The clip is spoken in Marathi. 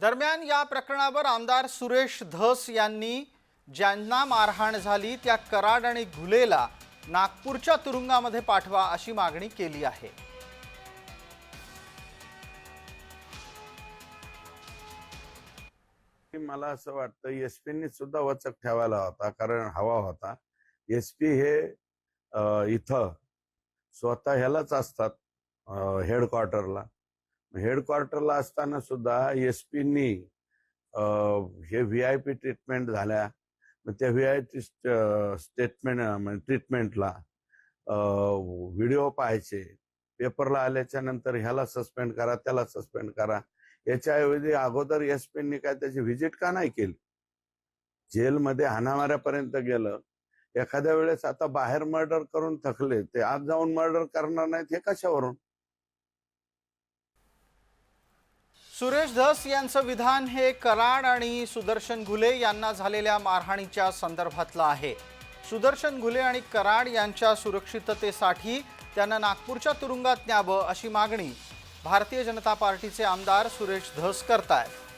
दरम्यान या प्रकरणावर आमदार सुरेश धस यांनी ज्यांना मारहाण झाली त्या कराड आणि घुलेला नागपूरच्या तुरुंगामध्ये पाठवा अशी मागणी केली आहे. मला असं वाटतं एस पीनी सुद्धा वचक ठेवायला होता कारण हवा होता. एस पी हे इथं स्वतः ह्यालाच असतात हेडक्वार्टरला हेडक्वार्टरला असताना सुद्धा एस पीनी हे व्ही आय पी ट्रीटमेंट झाल्या. मग त्या व्ही आय पी स्टेटमेंट म्हणजे ट्रीटमेंटला व्हिडिओ पाहायचे. पेपरला आल्याच्यानंतर ह्याला सस्पेंड करा त्याला सस्पेंड करा. याच्याऐवजी अगोदर एस पीनी काय त्याची व्हिजिट का नाही केली? जेलमध्ये हाणामाऱ्यापर्यंत गेलं. एखाद्या वेळेस आता बाहेर मर्डर करून थकले. ते आज जाऊन मर्डर करणार नाहीत हे कशावरून? सुरेश धस यांचं विधान हे कराड आणि सुदर्शन घुले यांना झालेल्या मारहाणीच्या संदर्भातलं आहे. सुदर्शन घुले आणि कराड यांच्या सुरक्षिततेसाठी त्यांना नागपूरच्या तुरुंगात न्यावं अशी मागणी भारतीय जनता पार्टीचे आमदार सुरेश धस करतायत.